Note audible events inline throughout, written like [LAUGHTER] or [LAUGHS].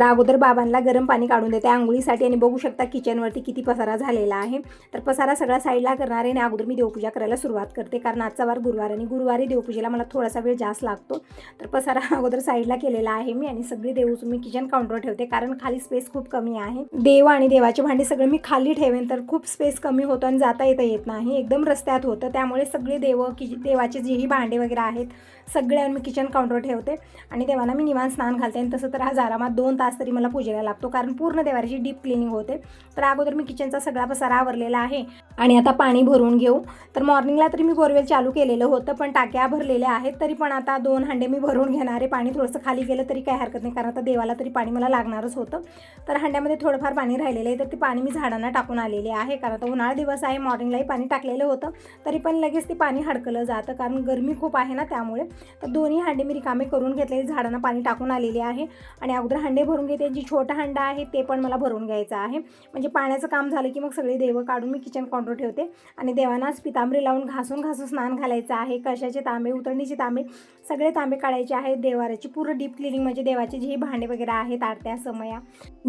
तर अगोदर बाबांना गरम पाणी काढून देते. आंघोळीसाठी आणि बघू शकता किचनवरती किती पसारा झालेला आहे. तर पसारा सगळा साईडला करणार आहे आणि अगोदर मी देवपूजा करायला सुरुवात करते. कारण आजचा वार गुरुवार आणि गुरुवारी देवपूजेला मला थोडासा वेळ जास्त लागतो. तर पसारा [LAUGHS] अगोदर साईडला केलेला आहे मी आणि सगळी देव मी किचन काउंटर ठेवते. कारण खाली स्पेस खूप कमी आहे. देव आणि देवाचे भांडे सगळं मी खाली ठेवेन तर खूप स्पेस कमी होतो आणि जाता येता येत नाही. एकदम रस्त्यात होतं. त्यामुळे सगळे देव कि देवाचे जेही भांडे वगैरे आहेत सगळे मी किचन काउंटर ठेवते. आणि देवांना मी निवांत स्नान घालते आणि तसं तर हा आरामात दोन तास तरी मला पूजेला लागतो कारण पूर्ण देवाची डीप क्लिनिंग होते. तर अगोदर मी किचनचा सगळा पसारा आवरलेला आहे आणि आता पाणी भरून घेऊ. तर मॉर्निंगला तरी मी बोरवेल चालू केलेलं होतं पण टाक्या भरलेल्या आहेत तरी पण आता दोन हांडे मी भरून घेणार आहे. पाणी थोडंसं खाली गेलं तरी काही हरकत नाही कारण आता देवाला तरी पाणी मला लागणारच होतं. तर हांड्यामध्ये थोडंफार पाणी राहिलेलं आहे तर ते पाणी मी झाडांना टाकून आलेले आहे कारण आता उन्हाळा दिवस आहे मॉर्निंगलाही पाणी टाकलेलं होतं. तरी पण लगेच ते पाणी हडकलं जातं कारण गरमी खूप आहे ना त्यामुळे. तर दोन्ही हांडे मी रिकामे करून घेतलेले झाडांना पाणी टाकून आलेले आहे. आणि अगोदर हांडे भरून घेते. जी छोटा हंडा आहे ते पण मला भरून घ्यायचं आहे. म्हणजे पाण्याचं काम झालं की मग सगळे देवं काढून मी किचन काउंटर ठेवते. आणि देवांनाच पितांबरी लावून घासून घासून स्नान घालायचं आहे. कशाचे तांबे उतरणीचे तांबे सगळे तांबे काढायचे आहेत. देवाराची पूर्ण डीप क्लिनिंग म्हणजे देवाचे जेही भांडे वगैरे आहेत आरत्या समया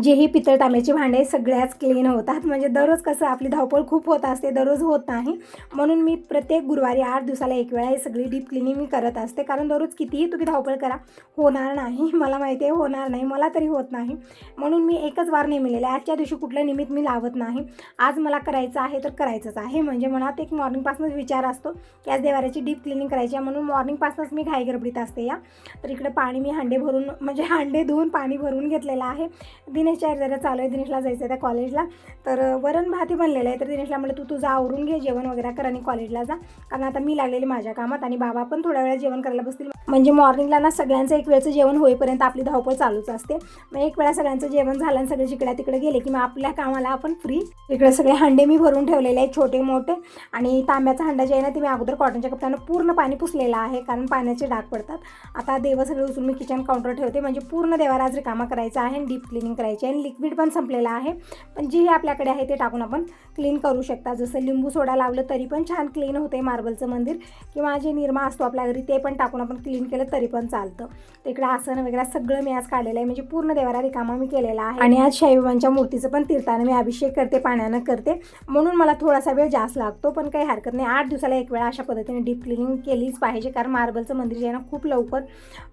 जेही पितळ तांब्याचे भांडे सगळ्याच क्लीन होतात. म्हणजे दररोज कसं आपली धावपळ खूप होत असते दररोज होत नाही. म्हणून मी प्रत्येक गुरुवारी आठ दिवसाला एक वेळा हे सगळी डीप क्लिनिंग मी करत असते. कारण दररोज कितीही तुम्ही धावपळ करा होणार नाही. [LAUGHS] मला माहिती आहे होणार नाही. मला तरी होत नाही. म्हणून मी एकच वार नेमिलेला आहे. आजच्या दिवशी कुठलं निमित्त मी लावत नाही. आज मला करायचं आहे तर करायचंच आहे. म्हणजे मनात एक मॉर्निंगपासूनच विचार असतो की आज देवाऱ्याची डीप क्लिनिंग करायची आहे. म्हणून मॉर्निंगपासूनच मी घाई गडबडीत असते या. तर इकडे पाणी मी हांडे भरून म्हणजे हांडे धुवून पाणी भरून घेतलेलं आहे. दिनेशच्या जरा चालू आहे. दिनेशला जायचं आहे त्या कॉलेजला तर वरण भाती बनलेलं आहे. तर दिनेशला म्हटलं तू तुझं आवरून घे जेवण वगैरे कर आणि कॉलेजला जा. कारण आता मी लागलेली माझ्या कामात आणि बाबा पण थोड्या वेळा जेवण करायला बसतील. म्हणजे मॉर्निंगला ना सगळ्यांचं एक वेळचं जेवण होईपर्यंत आपली धावपळ चालूच असते. मग एक वेळा सगळ्यांचं जेवण झालं आणि सगळे जिकडे तिकडे गेले की मग आपल्या कामाला आपण फ्री इकडे सगळे हांडे मी भरून ठेवलेले आहेत छोटे मोठे आणि तांब्याचा हंडा जे आहे ना ते मी अगोदर कॉटनच्या कपड्यानं पूर्ण पाणी पुसलेलं आहे कारण पाण्याचे डाग पडतात. आता देव सगळे उचलून मी किचन काउंटर ठेवते. म्हणजे पूर्ण देवाला आज रिकामा करायचा आहे आणि डीप क्लिनिंग करायची आहे आणि लिक्विड पण संपलेलं आहे. पण जेही आपल्याकडे आहे ते टाकून आपण क्लीन करू शकता. जसं लिंबू सोडा लावलं तरी पण छान क्लीन होते मार्बलचं मंदिर किंवा जे निरमा असतो आपल्या घरी ते पण टाकून आपण क्लीन केलं तरी पण चालतं. तर इकडे आसन वगैरे सगळं मी आज काढलेलं आहे. म्हणजे पूर्ण देवाला रिकामा मी केलेला आहे. आणि आज शाईबाबांच्या मूर्तीचं पण तीर्थानं मी अभिषेक करते पाण्यानं करते. म्हणून मला थोडासा वेळ जास्त लागतो पण काही हरकत नाही. आठ दिवसाला एक वेळा अशा पद्धतीने डीप क्लिनिंग केलीच पाहिजे कारण मार्बलचं मंदिर जे आहे ना खूप लवकर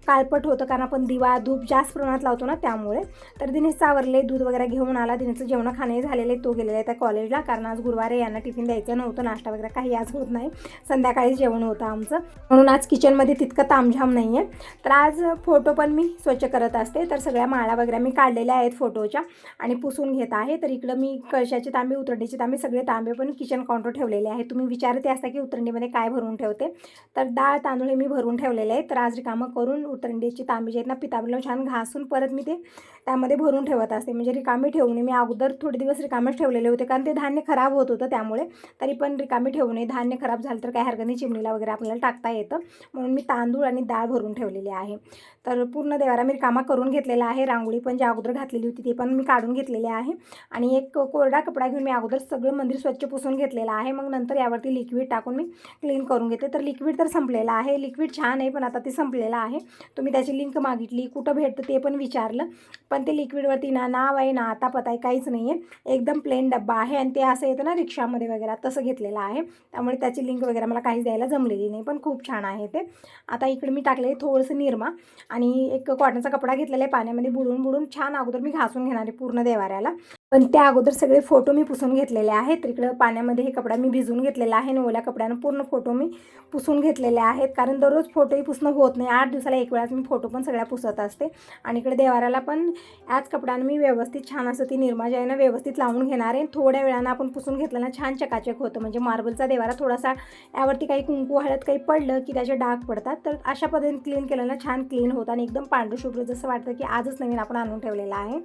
काळपट होतं कारण आपण दिवा धूप जास्त प्रमाणात लावतो ना त्यामुळे. तर दिनेशचं आवरले दूध वगैरे घेऊन आला. दिनेशचं जेवण खाणे झालेले तो गेलेला आहे त्या कॉलेजला कारण आज गुरुवारी यांना टिफिन द्यायचं नव्हतं. नाश्ता वगैरे काही आज होत नाही. संध्याकाळी जेवण होतं आमचं. म्हणून आज किचनमध्ये तितकं तामझाम नाही आहे तर आज फोटो पण मी स्वच्छ करत असते. तर सगळ्या माळा वगैरे मी काढलेल्या आहेत फोटोच्या आणि पुसून घेत आहे. तर इकडं मी कळशाचे तांबे उतरडीचे तांबे सगळे तांबे पण किचन काउंटर ठेवलेले आहे तुम्ही विचारते असता की उतरंडीमध्ये काय भरून ठेवते? तर डाळ तांदूळ हे मी भरून ठेवलेले आहेत. तर आज रिकामं करून उतरंडीची तांबे जे आहेत ना पिताबला छान घासून परत मी ते त्यामध्ये भरून ठेवत असते. म्हणजे रिकामी ठेवू नये मी अगोदर थोडे दिवस रिकामेच ठेवलेले होते कारण ते धान्य खराब होत होतं त्यामुळे. तरी पण रिकामी ठेवू नये धान्य खराब झालं तर काय हरकत नाही. चिमणीला वगैरे आपल्याला टाकता येतं. म्हणून मी तांदूळ आणि डाळ भरून ठेवलेली आहे. तर पूर्ण देवारा मी रिकामा करून घेतलेला आहे. रांगोळी पण जे अगोदर घातलेली होती ती पण मी काढून घेतलेली आहे. आणि एक कोरडा कपडा घेऊन मी अगोदर सगळं मंदिर स्वच्छ पुसून घेतलेलं आहे. मग नंतर यावरती लिक्विड टाकून मी क्लीन करून घेते तर लिक्विड तर संपलेलं आहे. लिक्विड छान आहे पण आता ते संपलेलं आहे. तुम्ही त्याची लिंक मागितली कुठं भेटतं ते पण विचारलं. पण ते लिक्विडवरती ना नाव आहे ना आता पता आहे काहीच नाही आहे एकदम प्लेन डब्बा आहे आणि ते असं येतं ना रिक्षामध्ये वगैरे तसं घेतलेलं आहे. त्यामुळे त्याची लिंक वगैरे मला काहीच द्यायला जमलेली नाही पण खूप छान आहे ते. आता इकडे मी टाकले थोडंसं निरमा आणि एक कॉटनचा कपडा घेतलेला आहे पाण्यामध्ये बुडून बुडून. छान अगोदर मी घासून घेणार आहे पूर्ण देवाऱ्याला. पण त्या अगोदर सगळे फोटो मी पुसून घेतलेले आहेत. तर इकडं पाण्यामध्ये हे कपडा मी भिजून घेतलेला आहे. आणि ओल्या कपड्यानं पूर्ण फोटो मी पुसून घेतलेले आहेत. कारण दररोज फोटोही पुसणं होत नाही. आठ दिवसाला एक वेळाच मी फोटो पण सगळ्या पुसत असते. आणि इकडे देवाऱ्याला पण याच कपड्यानं मी व्यवस्थित छान असं ती निर्मा जी आहे ना व्यवस्थित लावून घेणार आहे. थोड्या वेळानं आपण पुसून घेतलं ना छान चकाचक होतं. म्हणजे मार्बलचा देवारा थोडासा यावरती काही कुंकू हळद काही पडलं की त्याचे डाग पडतात. तर अशा पद्धतीने क्लीन केलं ना छान क्लीन होतं आणि एकदम पांढरशुभ्र जसं वाटतं की आजच नवीन आपण आणून ठेवलेलं आहे.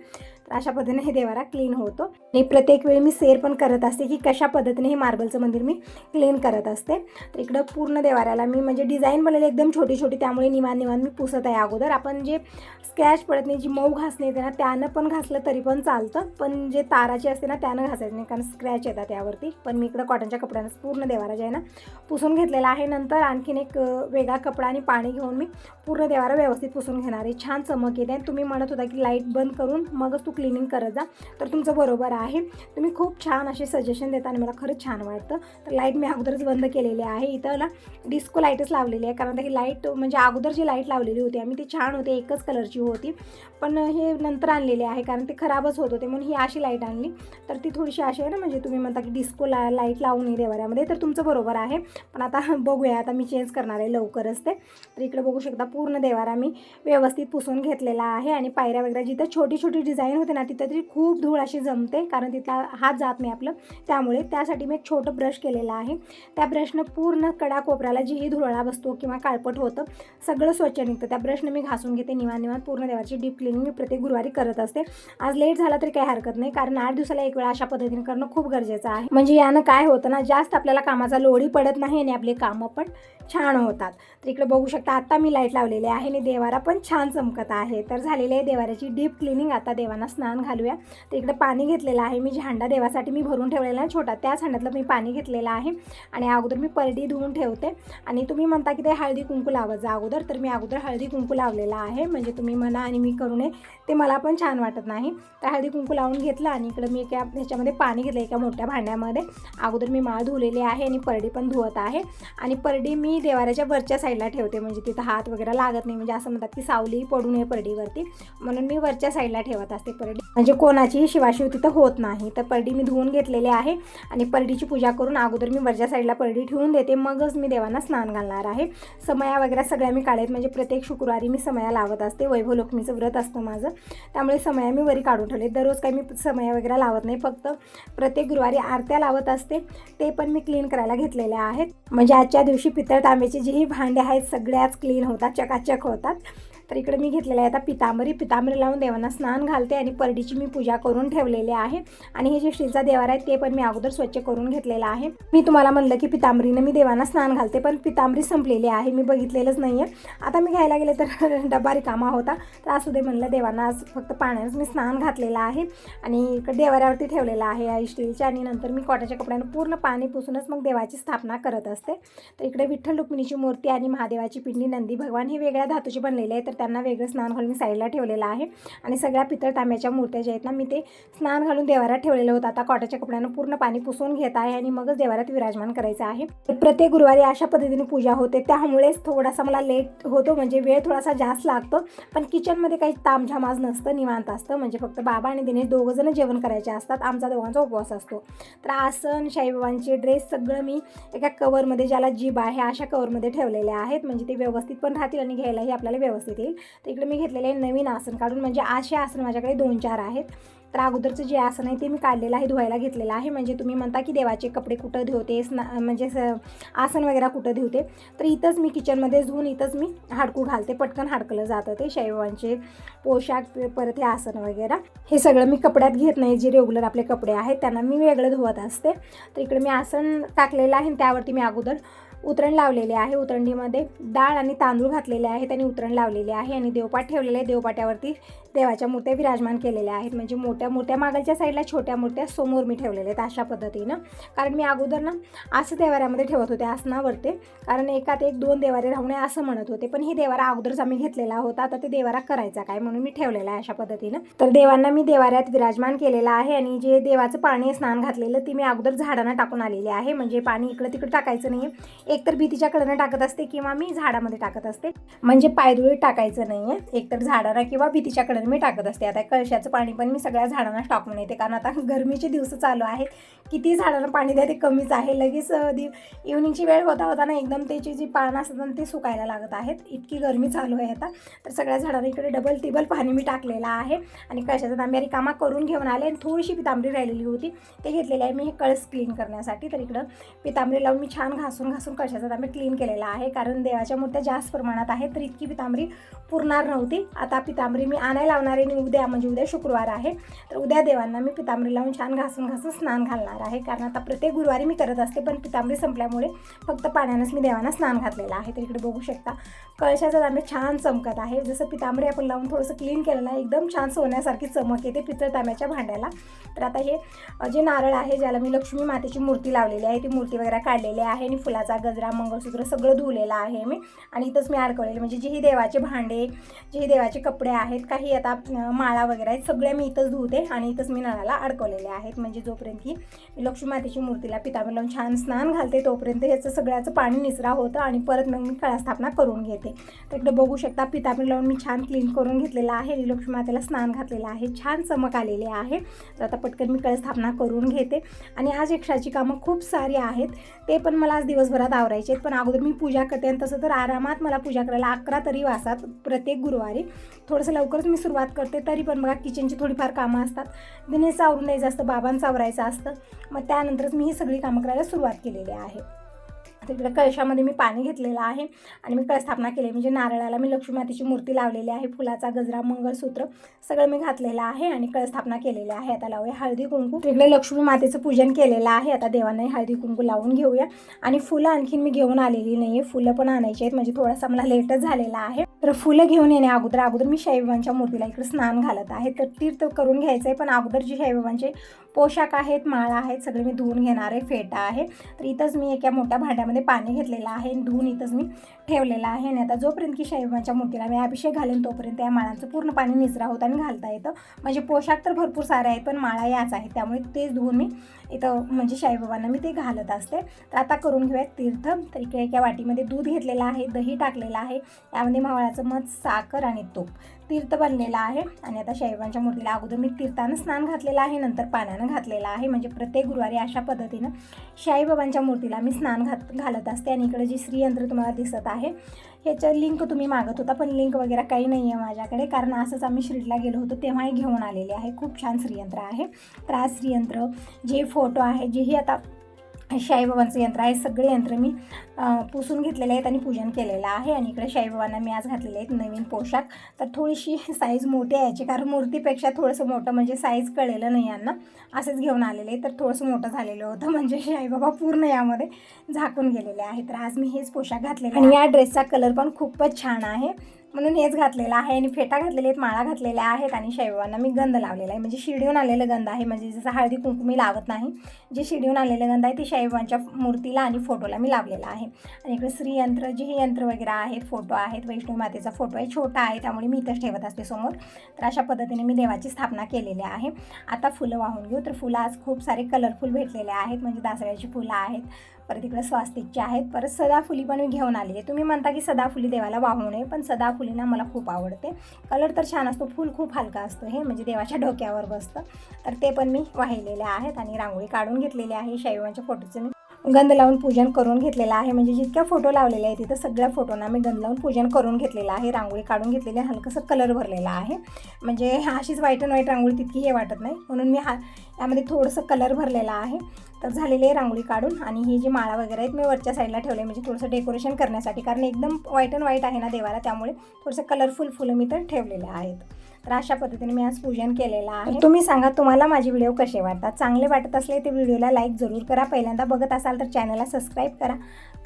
तर अशा पद्धतीने हे देवारा क्लीन होतो. आणि प्रत्येक वेळी मी सेर पण करत असते की कशा पद्धतीने हे मार्बलचं मंदिर मी क्लीन करत असते. तर इकडं पूर्ण देवाऱ्याला मी म्हणजे डिझाईन बनलेली एकदम छोटी छोटी त्यामुळे निवान निवान मी पुसत आहे अगोदर. आपण जे स्क्रॅच पडत नाही जी मऊ घासणे येते ना त्यानं पण घासलं तरी पण चालतं. पण जे ताराची असते ना त्यानं घासायचं नाही कारण स्क्रॅच येतात त्यावरती पण मी इकडं कॉटनच्या कपड्यानं पूर्ण देवारा जे आहे ना पुसून घेतलेला आहे. नंतर आणखीन एक वेगळा कपडा आणि पाणी पाणी घेऊन मी पूर्ण देवारा व्यवस्थित पुसून घेणार आहे. छान चमक येते. आणि तुम्ही म्हणत होता की लाइट बंद करून मगच तू क्लिनिंग करत जा. तर तुमचं बरोबर आहे. तुम्ही खूप छान असे सजेशन देता आणि मला खरंच छान वाटतं. तर लाइट मी अगोदरच बंद केलेली आहे. इथं ना डिस्को लाईटच लावलेली आहे. कारण ही लाइट म्हणजे अगोदर जी लाइट लावलेली होती आम्ही ती छान होती. एकच कलरची होती. पण हे नंतर आणलेली आहे. कारण ते खराबच होत होते. म्हणून ही अशी लाइट आणली. तर ती थोडीशी अशी आहे ना म्हणजे तुम्ही म्हणता की डिस्को ला लाइट लावून देवाऱ्यामध्ये. तर तुमचं बरोबर आहे. पण आता [LAUGHS] बघूया. आता मी चेंज करणार आहे लवकरच ते. तर इकडे बघू शकता पूर्ण देवारा मी व्यवस्थित पुसून घेतलेला आहे आणि पायऱ्या वगैरे जिथं छोटी छोटी डिझाईन होते ना तिथं तरी खूप धूळ अशी जमते कारण तिथला हात जात नाही आपलं. त्यामुळे त्यासाठी मी एक छोटं ब्रश केलेलं आहे. त्या ब्रशनं पूर्ण कडा कोपऱ्याला जीही धुळळा बसतो किंवा काळपट होतं. सगळं स्वच्छ निघतं. त्या ब्रशनं मी घासून घेते निवांत निवान पूर्ण देवाची डीप क्लिनिंग मी प्रत्येक गुरुवारी करत असते. आज लेट झाला तरी काही हरकत नाही कारण आठ दिवसाला एक वेळा अशा पद्धतीने करणं खूप गरजेचं आहे. म्हणजे यानं काय होतं ना जास्त आपल्याला कामाचा लोढी पडत नाही आणि आपले कामं पण छान होतात. तर इकडे बघू शकता आता मी लाइट लावलेली आहे आणि देवारा पण छान चमकत आहे. तर झालेली आहे देवाऱ्याची डीप क्लिनिंग आता देवांना स्नान घालूया. तर इकडे पाणी घेतलेलं आहे. मी झांडा देवासाठी मी भरून ठेवलेला आहे छोटा त्याच हांड्यातलं मी पाणी घेतलेलं आहे. आणि अगोदर मी परडी धुवून ठेवते. आणि तुम्ही म्हणता की ते हळदी कुंकू लावत जा अगोदर तर मी अगोदर हळदी कुंकू लावलेला आहे. म्हणजे तुम्ही म्हणा आणि मी करू नये ते मला पण छान वाटत नाही. तर हळदी कुंकू लावून घेतलं आणि इकडं मी एका ह्याच्यामध्ये पाणी घेतलं एका मोठ्या भांड्यामध्ये. अगोदर मी माळ धुवलेली आहे आणि परडी पण धुवत आहे. आणि परडी मी देवाऱ्याच्या वरच्या साईडला ठेवते. म्हणजे म्हणजे तिथं हात वगैरे लागत नाही म्हणजे असं म्हणतात की सावली पडू नये परडीवरती. म्हणून मी वरच्या साईडला ठेवत असते परडी. म्हणजे कोणाचीही शिवाशिव तिथं होत नाही. तर परडी मी धुवून घेतलेली आहे आणि परडीची पूजा करून अगोदर मी वरच्या साईडला परडी ठेवून देते. मगच मी देवांना स्नान घालणार आहे. समया वगैरे सगळ्या मी काढेत म्हणजे प्रत्येक शुक्रवारी मी समया लावत असते. वैभव लक्ष्मीचं व्रत असतं माझं. त्यामुळे समया मी वरी काढून ठेवले. दररोज काही मी समया वगैरे लावत नाही. फक्त प्रत्येक गुरुवारी आरत्या लावत असते. ते पण मी क्लीन करायला घेतलेल्या आहेत. म्हणजे आजच्या दिवशी पितळ तांब्याची जीही भांडे आहेत सगळ्या सगळ्याच क्लीन होतात चकाचक होतात. तर इकडे मी घेतलेलं आहे आता पितांबरी पितांबरी लावून देवांना स्नान घालते आणि परडीची मी पूजा करून ठेवलेली आहे. आणि हे जे श्रीचा देवार आहे ते पण मी अगोदर स्वच्छ करून घेतलेलं आहे. मी तुम्हाला म्हणलं की पितांबरीनं मी देवांना स्नान घालते पण पितांबरी संपलेली आहे. मी बघितलेलंच नाही आहे आता मी घ्यायला गेले तर [LAUGHS] डबा रिकामा होता. तर असू दे म्हणलं देवांना आज फक्त पाण्यात मी स्नान घातलेलं आहे. आणि इकडे देवाऱ्यावरती ठेवलेलं आहे या स्टीलच्या आणि नंतर मी कॉटनच्या कपड्यानं पूर्ण पाणी पुसूनच मग देवाची स्थापना करत असते. तर इकडे विठ्ठल रुक्मिणीची मूर्ती आणि महादेवाची पिंडी नंदी भगवान हे वेगळ्या धातूचे बनलेले आहे तर त्यांना वेगळं स्नान घालून मी साईडला ठेवलेलं आहे. आणि सगळ्या पितळ तांब्याच्या मूर्त्या ज्या आहेत ना मी ते स्नान घालून देवारात ठेवलेलं होतं. आता कॉटनच्या कपड्यानं पूर्ण पाणी पुसून घेत आहे आणि मगच देवारात विराजमान करायचं आहे. प्रत्येक गुरुवारी अशा पद्धतीने पूजा होते. त्यामुळेच थोडासा मला लेट होतो म्हणजे वेळ थोडासा जास्त लागतो. पण किचनमध्ये काही तामझाम आज नसतं निवांत असतं. म्हणजे फक्त बाबा आणि दिनेश दोघंजणं जेवण करायचे असतात. आमचा दोघांचा उपवास असतो. तर आसन शाईबाबांचे ड्रेस सगळं मी एका कवरमध्ये ज्याला जीब आहे अशा कवरमध्ये ठेवलेले आहेत. म्हणजे ते व्यवस्थित पण राहतील आणि घ्यायलाही आपल्याला व्यवस्थित येईल तर इकडे मी घेतलेले आहे नवीन आसन काढून. म्हणजे असे आसन माझ्याकडे दोन चार आहेत. तर अगोदरचं जे आसन आहे ते मी काढलेलं आहे धुवायला घेतलेलं आहे. म्हणजे तुम्ही म्हणता की देवाचे कपडे कुठं धुवते स्ना म्हणजे स आसन वगैरे कुठं धुवते. तर इथंच मी किचनमध्ये धुवून इथंच मी हाडकू घालते. पटकन हाडकलं जातं ते शैवांचे पोशाख परत हे आसन वगैरे. हे सगळं मी कपड्यात घेत नाही जे रेग्युलर आपले कपडे आहेत त्यांना मी वेगळं धुवत असते. तर इकडे मी आसन टाकलेलं आहे आणि त्यावरती मी अगोदर उतरण लावलेले आहे. उतरणीमध्ये डाळ आणि तांदूळ घातलेले आहेत आणि उतरण लावलेले आहे आणि देवपाट ठेवलेले आहे. देवपाट्यावरती देवाच्या मूर्त्या विराजमान केलेल्या आहेत. म्हणजे मोठ्या मूर्त्या मागलच्या साईडला छोट्या मूर्त्या समोर मी ठेवलेल्या आहेत अशा पद्धतीनं. कारण मी अगोदर ना असं देवाऱ्यामध्ये ठेवत होते आसनावरती कारण एकात एक दोन देवारे राहू नये असं म्हणत होते. पण हे देवारा अगोदरच आम्ही घेतलेला होता. आता ते देवारा करायचा काय म्हणून मी ठेवलेला आहे अशा पद्धतीनं. तर देवांना मी देवाऱ्यात विराजमान केलेलं आहे आणि जे देवाचं पाणी स्नान घातलेलं ते मी अगोदर झाडांना टाकून आलेली आहे. म्हणजे पाणी इकडं तिकडं टाकायचं नाही एकतर भीतीच्या कडनं टाकत असते किंवा मी झाडामध्ये टाकत असते. म्हणजे पायदुळी टाकायचं नाही आहे एकतर झाडांना किंवा भीतीच्या कडनं मी टाकत असते. आता कळशाचं पाणी पण मी सगळ्या झाडांना टाकून येते. कारण आता गरमीचे दिवस चालू आहेत. किती झाडांना पाणी द्या ते कमीच आहे. लगेच अ, दि इव्हनिंगची वेळ होता होता ना एकदम त्याची जी पानं असतात ना ते सुकायला लागत आहेत. इतकी गरमी चालू आहे आता. तर सगळ्या झाडांना इकडे डबल टिबल पाणी मी टाकलेलं आहे. आणि कळशाचा तांब्या रिकामा करून घेऊन आले. आणि थोडीशी पितांबरी राहिलेली होती. ते घेतलेले आहे मी हे कळस क्लीन करण्यासाठी. तर इकडं पितांबरी लावून मी छान घासून घासून कळशाचा तांबे क्लीन केलेला आहे. कारण देवाच्या मूर्त्या जास्त प्रमाणात आहेत. तर इतकी पितांबरी पुरणार नव्हती. आता पितांबरी मी आणायला लावणार आहे आणि उद्या म्हणजे उद्या शुक्रवार आहे. तर उद्या देवांना मी पितांबरी लावून छान घासून घासून स्नान घालणार आहे. कारण आता प्रत्येक गुरुवारी मी करत असते पण पितांबरी संपल्यामुळे फक्त पाण्यानंच मी देवांना स्नान घातलेलं आहे. तर इकडे बघू शकता कळशाचा तांबे छान चमकत आहे. जसं पितांबरी आपण लावून थोडंसं क्लीन केलेलं आहे एकदम छान सोन्यासारखी चमक येते पितळ तांब्याच्या भांड्याला. तर आता हे जे नारळ आहे ज्याला मी लक्ष्मी मातेची मूर्ती लावलेली आहे ती मूर्ती वगैरे काढलेली आहे आणि फुलाचा गजरा मंगळसूत्र सगळं धुवलेलं आहे मी. आणि इथंच मी अडकवलेलं म्हणजे जे ही देवाचे भांडे जे ही देवाचे कपडे आहेत काही आता माळा वगैरे आहेत सगळ्या मी इथंच धुते आणि इथंच मी नळाला अडकवलेले आहेत. म्हणजे जोपर्यंत ही लक्ष्मी मातेची मूर्तीला पितांबर लावून छान स्नान घालते तोपर्यंत ह्याचं सगळ्याचं पाणी निचरा होतं आणि परत मग मी कळास्थापना करून घेते. तर इकडे बघू शकता पितांबर लावून मी छान क्लीन करून घेतलेलं आहे लक्ष्मी मातेला स्नान घातलेलं आहे. छान चमक आलेली आहे. तर आता पटकन मी कळस्थापना करून घेते. आणि आज यक्षाची कामं खूप सारी आहेत. ते पण मला आज दिवसभरात आवरायचे आहेत. पण अगोदर मी पूजा करते आणि तसं तर आरामात मला पूजा करायला अकरा तरी वासात प्रत्येक गुरुवारी. थोडंसं लवकरच मी सुरू सुरुवात करते तरी पण बघा किचनची थोडीफार कामं असतात. दिने आवरून द्यायचं असतं बाबांचं आवरायचं असतं. मग त्यानंतरच मी ही सगळी कामं करायला सुरुवात केलेली आहे. आता इकडे कळशामध्ये मी पाणी घेतलेलं आहे आणि मी कळस्थापना केली म्हणजे नारळाला मी लक्ष्मी मातेची मूर्ती लावलेली आहे फुलाचा गजरा मंगळसूत्र सगळं मी घातलेलं आहे आणि कळस्थापना केलेली आहे. आता लावूया हळदी कुंकू. तिकडे लक्ष्मी मातेचं पूजन केलेलं आहे. आता देवांनाही हळदी कुंकू लावून घेऊया. आणि फुलं आणखीन मी घेऊन आलेली नाही आहे फुलं पण आणायची आहेत. म्हणजे थोडासा मला लेटच झालेला आहे. तर फुलं घेऊन येणे अगोदर अगोदर मी शाईबाबांच्या मूर्तीला इकडे स्नान घालत आहे. तर तीर्थ करून घ्यायचं आहे पण अगोदर जे साईबाबांचे पोशाख आहेत माळा आहेत सगळे मी धुवून घेणार आहे फेटा आहे. तर इथंच मी एका मोठ्या भांड्यामध्ये पाणी घेतलेलं आहे धुवून इथंच मी ठेवलेलं आहे. आणि आता जोपर्यंत की शैवांच्या मूर्तीला मी अभिषेक घालेन तोपर्यंत या माळांचं पूर्ण पाणी निचरा होतं आणि घालता येतं. म्हणजे पोशाख तर भरपूर सारे आहेत पण माळा याच आहेत त्यामुळे तेच धुवून मी इथं म्हणजे शाईबाबांना मी ते घालत असते. तर आता करून घेऊयात तीर्थ. तर इकडे एका वाटीमध्ये दूध घेतलेलं आहे दही टाकलेलं आहे. यामध्ये मावळाचं मध साखर आणि तूप. तीर्थ बनलेला आहे. आणि आता शैवांच्या मूर्तीला अगोदर मी तीर्थानं स्नान घातलेलं आहे नंतर पाण्यानं घातलेलं आहे. म्हणजे प्रत्येक गुरुवारी अशा पद्धतीनं शाईबाबांच्या मूर्तीला मी स्नान घात घालत असते. आणि इकडे जी श्रीयंत्र तुम्हाला दिसत आहे ह्याचं लिंक तुम्ही मागत होता पण लिंक वगैरे काही नाही आहे माझ्याकडे. कारण असंच आम्ही शिर्डीला गेलो होतो तेव्हाही घेऊन आलेले आहे. खूप छान श्रीयंत्र आहे. तर आज श्रीयंत्र जे फोटो आहे जेही आता शाईबाबांचं यंत्र आहे. सगळे यंत्र मी पुसून घेतलेले आहेत आणि पूजन केलेलं आहे. आणि इकडे शाईबाबांना मी आज घातलेले आहेत नवीन पोशाख. तर थोडीशी साईज मोठी आहे याची. कारण मूर्तीपेक्षा थोडंसं मोठं म्हणजे साईज कळलेलं नाही यांना. असेच घेऊन आलेले तर थोडंसं मोठं झालेलं होतं. म्हणजे शाईबाबा पूर्ण यामध्ये झाकून गेलेले आहे तर आज मी हेच पोशाख घातलेले आणि या ड्रेसचा कलर पण खूपच छान आहे. म्हणून हेच घातलेलं आहे आणि फेटा घातलेले आहेत माळा घातलेल्या आहेत आणि शैवांना मी गंध लावलेला आहे. म्हणजे शिडीहून आलेलं गंध आहे. म्हणजे जसं हळदी कुंकू मी लावत नाही. जे शिडीहून आलेलं गंध आहे ते शैवांच्या मूर्तीला आणि फोटोला मी लावलेला आहे. आणि इकडे श्रीयंत्र जे हे यंत्र वगैरे आहेत फोटो आहेत वैष्णवी मातेचा फोटो आहे छोटा आहे त्यामुळे मी इथंच ठेवत असते समोर. तर अशा पद्धतीने मी देवाची स्थापना केलेली आहे. आता फुलं वाहून घेऊ. तर फुलं आज खूप सारे कलरफुल भेटलेले आहेत. म्हणजे दासऱ्याची फुलं आहेत. परत इकडं स्वास्तिकचे आहेत. परत सदाफुली पण मी घेऊन आलेली आहे. तुम्ही म्हणता की सदाफुली देवाला वाहू नये पण सदाफुलीना मला खूप आवडते. कलर तर छान असतो फूल खूप हलका असतो हे म्हणजे देवाच्या डोक्यावर बसतं. तर ते पण मी वाहिलेले आहेत आणि रांगोळी काढून घेतलेली आहे. शाईबाबांच्या फोटोचं मी गंध लावून पूजन करून घेतलेलं आहे. म्हणजे जितक्या फोटो लावलेले आहेत तिथं सगळ्या फोटोंना मी गंध लावून पूजन करून घेतलेलं आहे. रांगोळी काढून घेतलेली आहे. हलकंसं कलर भरलेला आहे. म्हणजे अशीच व्हाईट अँड व्हाईट रांगोळी तितकी हे वाटत नाही. म्हणून मी हा यामध्ये थोडंसं कलर भरलेला आहे. तर झालेली आहे रांगोळी काढून आणि ही जी माळा वगैरे आहेत मी वरच्या साईडला ठेवले म्हणजे थोडंसं डेकोरेशन करण्यासाठी कारण एकदम व्हाईट अँड व्हाईट आहे ना देवाला त्यामुळे थोडंसं कलरफुल फुलं मी तर ठेवलेले आहेत. तर अशा पद्धतीने मी आज पूजन केलेलं आहे. तुम्ही सांगा तुम्हाला माझे व्हिडिओ कसे वाटतात? चांगले वाटत असले ते व्हिडिओला लाईक जरूर करा. पहिल्यांदा बघत असाल तर चॅनलला सबस्क्राईब करा.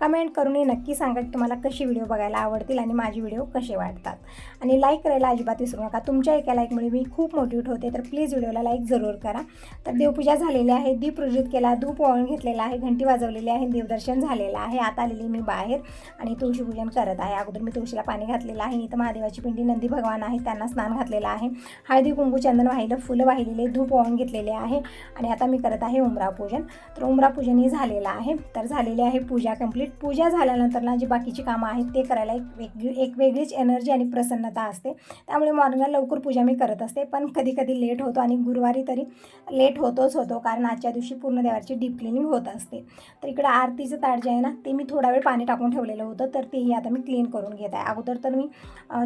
कमेंट करूनही नक्की सांगा की तुम्हाला कशी व्हिडिओ बघायला आवडतील आणि माझे व्हिडिओ कसे वाटतात. आणि लाईक करायला अजिबात विसरू नका. तुमच्या एका लाईकमुळे मी खूप मोटिवेट होते. तर प्लीज व्हिडिओला लाईक जरूर करा. तर देवपूजा झालेली आहे. दीप प्रज्वलित केला धूप वाळून घेतलेला आहे. घंटी वाजवलेली आहे. देवदर्शन झालेलं आहे. आता आलेली मी बाहेर आणि तुळशीपूजन करत आहे. अगोदर मी तुळशीला पाणी घातलेलं आहे. इथं महादेवाची पिंडी नंदी भगवान आहे. त्यांना स्नान घातलेलं आहे. हळदी कुंकू चंदन वाहिलं फुलं वाहिलेले धूप वाळून घेतलेले आहे. आणि आता मी करत आहे उमरा पूजन. तर उमरा पूजन हे झालेलं आहे. तर झालेली आहे पूजा कंप्लीट पूजा झाल्यानंतर ना जी बाकीची कामं आहेत ते करायला एक वेगळी एक वेगळीच एनर्जी आणि प्रसन्नता असते. त्यामुळे मॉर्निंगला लवकर पूजा मी करत असते पण कधी कधी लेट होतो आणि गुरुवारी तरी लेट होतोच होतो कारण आजच्या दिवशी पूर्ण देवाची डीप क्लिनिंग होत असते. तर इकडं आरतीचं ताट जे आहे ना ते मी थोडा वेळ पाणी टाकून ठेवलेलं होतं तर तेही आता मी क्लीन करून घेत आहे. अगोदर तर मी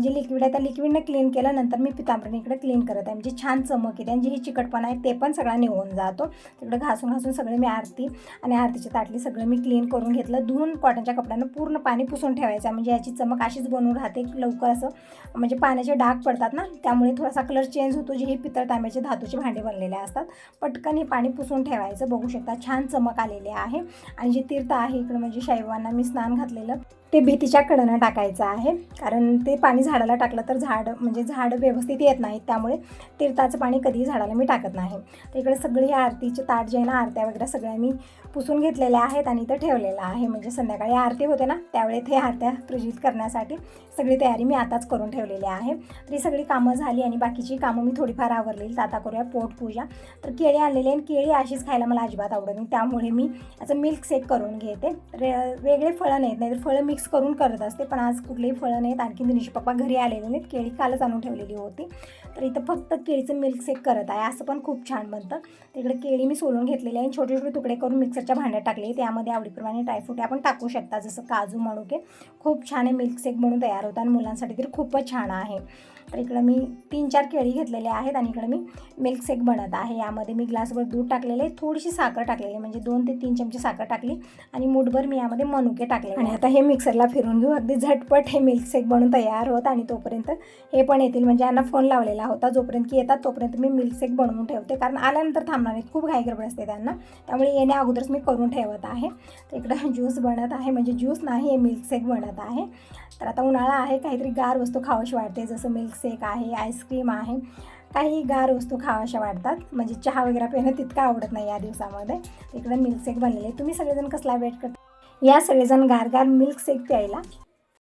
जे लिक्विड आहे त्या लिक्विडने क्लीन केलं नंतर मी पितांबरीने इकडे क्लीन करत आहे. म्हणजे छान चमक येते आणि जे ही चिकटपणा आहे ते पण सगळा निघून जातो. तिकडे घासून घासून सगळे मी आरती आणि आरतीच्या ताटली सगळं मी क्लीन करून घेतलं. धुवून कॉटनच्या कपड्यानं पूर्ण पाणी पुसून ठेवायचं म्हणजे याची चमक अशीच बनवून राहते की लवकर असं म्हणजे पाण्याचे डाग पडतात ना त्यामुळे थोडासा कलर चेंज होतो जे हे पितळ तांब्याचे धातूचे भांडे बनलेले असतात. पटकन हे पाणी पुसून ठेवायचं बघू शकता छान चमक आलेली आहे. आणि जे तीर्थ आहे इकडं म्हणजे शैवांना मी स्नान घातलेलं ते भीतीच्या कडनं टाकायचं आहे. कारण ते पाणी झाडाला टाकलं तर झाड म्हणजे झाड व्यवस्थित येत नाहीत. त्यामुळे तीर्थाचं पाणी कधीही झाडाला मी टाकत नाही. तर इकडे सगळी आरतीचे ताट जे आहे ना आरत्या वगैरे सगळ्या मी पुसून घेतलेल्या आहेत आणि इथं ठेवलेलं आहे. म्हणजे संध्याकाळी आरती होते ना त्यावेळी ते आरत्या प्रज्वलित करण्यासाठी. सगळी तयारी मी आताच करून ठेवलेली आहे. तर ही सगळी कामं झाली आणि बाकीची कामं मी थोडीफार आवरलेली आता करूया पोटपूजा तर केळी आणलेली आणि केळी अशीच खायला मला अजिबात आवडत नाही. त्यामुळे मी याचं मिल्क शेक करून घेते. रे वेगळे फळं नाहीत. नाही तर फळं मिक्स करून करत असते. पण आज कुठलेही फळं नाहीत. आणखी दिनेश पप्पा घरी आलेले नाहीत. केळी कालच आणून ठेवलेली होती. तर इथं फक्त केळीचं मिल्क शेक करत आहे. असं पण खूप छान बनतं. तिकडे केळी मी सोलून घेतलेली आहे आणि छोटे छोटे तुकडे करून मिक्सरच्या भांड्यात टाकले. त्यामध्ये आवडीप्रमाणे ड्रायफ्रूट आपण टाकू शकता. जसं काजू मणुके खूप छान आहे मिल्क शेक म्हणून तयार होतं आणि मुलांसाठी तर खूपच छान आहे. तर इकडं मी तीन चार केळी घेतलेले आहेत आणि इकडं मी मिल्क शेक बनत आहे. यामध्ये मी ग्लासभर दूध टाकलेले आहे. थोडीशी साखर टाकलेली आहे. म्हणजे दोन ते तीन चमचे साखर टाकली आणि मुठभर मी यामध्ये मनुके टाकले आणि आता हे मिक्सरला फिरून घेऊ. अगदी झटपट हे मिल्क शेक बनून तयार होत आणि तोपर्यंत हे पण येतील. म्हणजे यांना फोन लावलेला होता. जोपर्यंत की येतात तोपर्यंत मी मिल्क शेक बनवून ठेवते. कारण आल्यानंतर थांबणार नाहीत. खूप घाई गडबड असते त्यांना. त्यामुळे येण्या अगोदरच मी करून ठेवत आहे. तर इकडं [LAUGHS] ज्यूस बनत आहे. म्हणजे ज्यूस नाही हे मिल्क शेक बनत आहे. तर आता उन्हाळा आहे. काहीतरी गार वस्तू खावाशी वाटते. जसं मिल्क शेक आहे आईस्क्रीम आहे काही गार वस्तू खावाशा वाटतात. म्हणजे चहा वगैरे पिणं तितकं आवडत नाही या दिवसामध्ये. इकडे मिल्कशेक बनलेले. आहे. तुम्ही सगळेजण कसला वेट करता? या सगळेजण गार गार मिल्क शेक प्यायला.